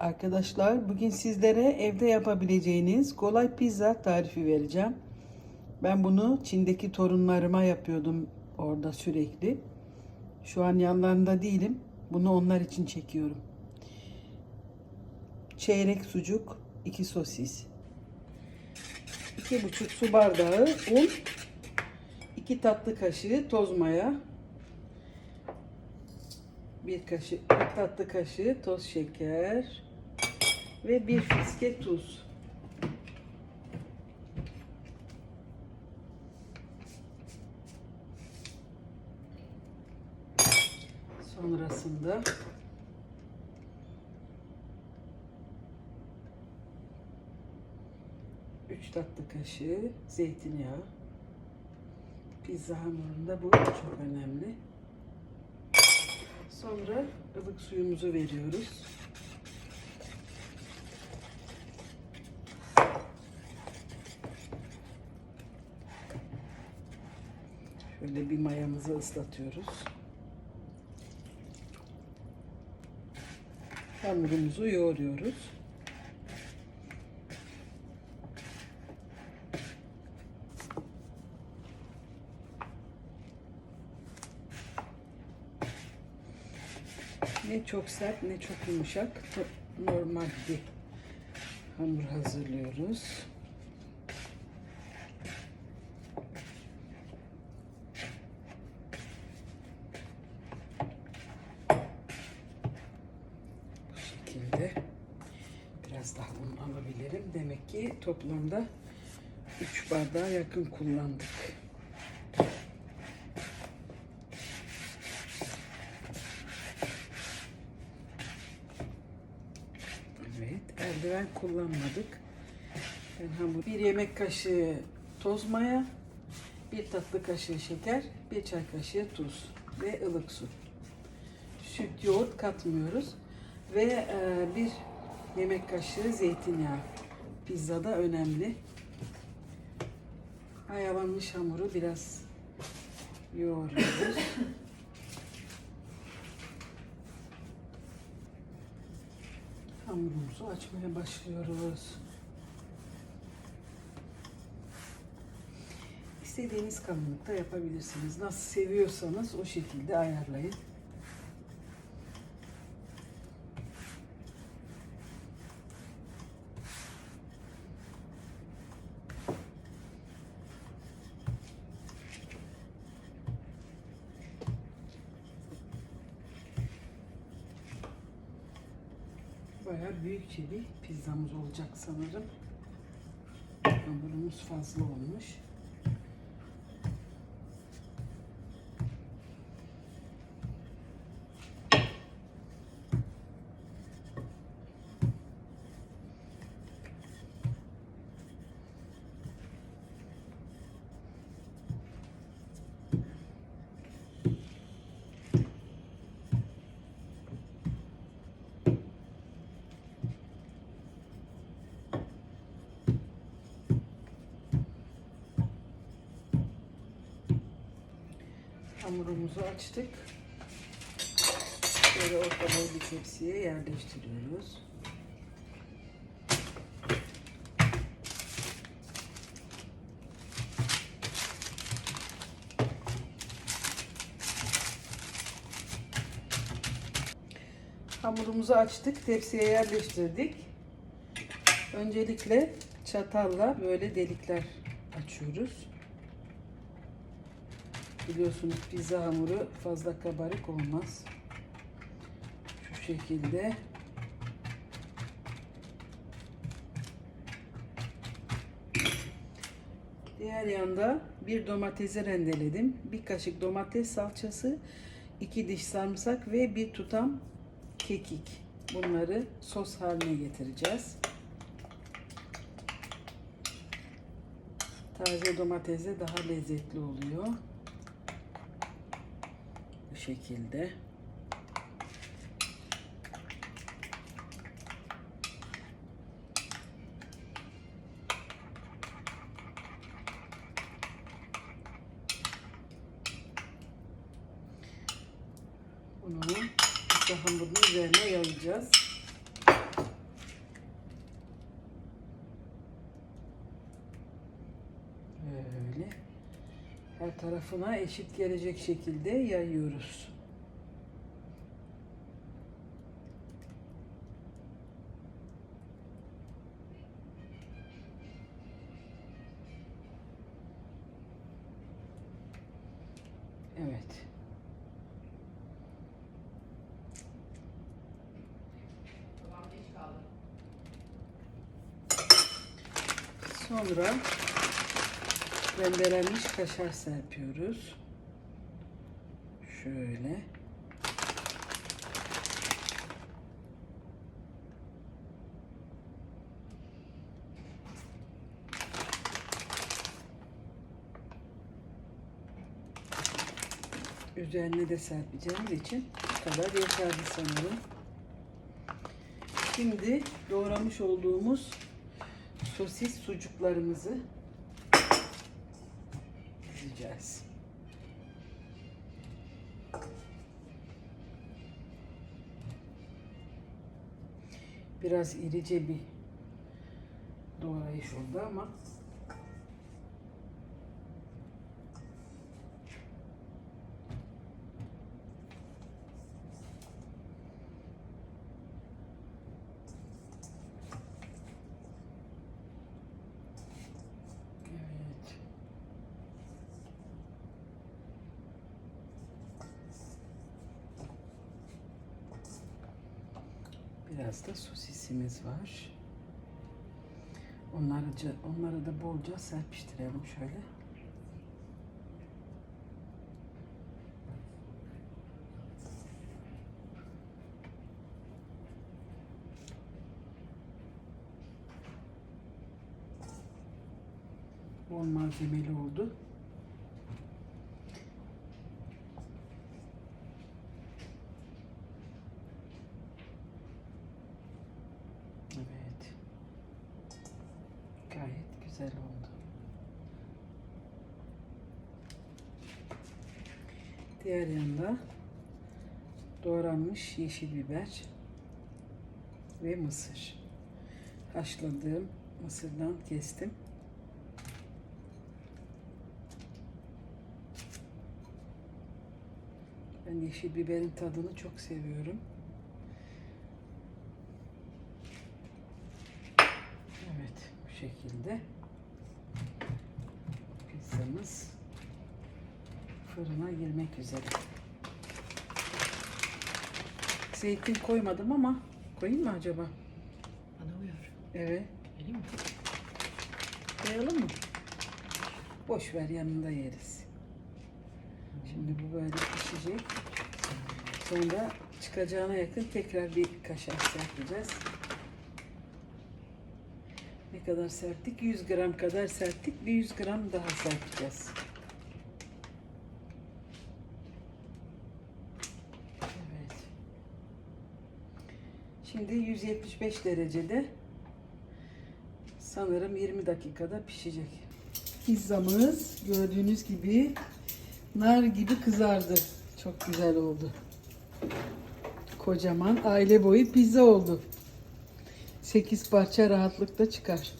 Arkadaşlar bugün sizlere evde yapabileceğiniz kolay pizza tarifi vereceğim. Ben bunu Çin'deki torunlarıma yapıyordum orada sürekli. Şu an yanlarında değilim. Bunu onlar için çekiyorum. Çeyrek sucuk, iki sosis. iki buçuk su bardağı un, iki tatlı kaşığı toz maya, bir kaşık bir tatlı kaşığı toz şeker ve bir fiske tuz. Sonrasında üç tatlı kaşığı zeytinyağı. Pizza hamurunda bu çok önemli. Sonra ılık suyumuzu veriyoruz. Şöyle bir mayamızı ıslatıyoruz. Hamurumuzu yoğuruyoruz. Ne çok sert ne çok yumuşak. Normal bir hamur hazırlıyoruz. Bu şekilde biraz daha un alabilirim. Demek ki toplamda 3 bardağa yakın kullandık. Evet, eldiven kullanmadık. Ben hamur bir yemek kaşığı toz maya, bir tatlı kaşığı şeker, bir çay kaşığı tuz ve ılık su. Süt, yoğurt katmıyoruz ve e, bir yemek kaşığı zeytinyağı. Pizzada önemli. Mayalanmış hamuru biraz yoğuruyoruz. Hamurumuzu açmaya başlıyoruz. İstediğiniz kalınlıkta yapabilirsiniz. Nasıl seviyorsanız o şekilde ayarlayın. Bayağı büyükçe bir pizzamız olacak sanırım. Hamurumuz fazla olmuş. Hamurumuzu açtık. Böyle orta boy bir tepsiye yerleştiriyoruz. Hamurumuzu açtık, tepsiye yerleştirdik. Öncelikle çatalla böyle delikler açıyoruz. Biliyorsunuz pizza hamuru fazla kabarık olmaz. Şu şekilde. Diğer yanda bir domatesi rendeledim. Bir kaşık domates salçası, iki diş sarımsak ve bir tutam kekik. Bunları sos haline getireceğiz. Taze domatesle daha lezzetli oluyor. Bu şekilde. Bunu pizza hamurunun üzerine yayacağız. Her tarafına eşit gelecek şekilde yayıyoruz. Evet. Sonra rendelenmiş kaşar serpiyoruz. Şöyle. Üzerine de serpeceğimiz için bu kadar yeterli sanırım. Şimdi doğramış olduğumuz sosis sucuklarımızı dizeceğiz. Biraz irice bir doğrayış oldu ama evet. Biraz da sosisimiz var. Onları, onları da bolca serpiştirelim şöyle. Bol malzemeli oldu. Evet. Gayet güzel oldu. Diğer yanda doğranmış yeşil biber ve mısır. Haşladığım mısırdan kestim. Ben yeşil biberin tadını çok seviyorum. Evet, bu şekilde pizzamız fırına girmek üzere. Zeytin koymadım ama koyayım mı acaba? Bana uyar. Evet. Vereyim mi? Koyalım mı? Boş ver yanında yeriz. Şimdi bu böyle pişecek. Sonra çıkacağına yakın tekrar bir kaşar serpeceğiz. Ne kadar serptik? 100 gram kadar serptik. Bir 100 gram daha serpeceğiz. Evet. Şimdi 175 derecede sanırım 20 dakikada pişecek. Pizzamız gördüğünüz gibi nar gibi kızardı. Çok güzel oldu. Kocaman aile boyu pizza oldu. 8 parça rahatlıkla çıkar.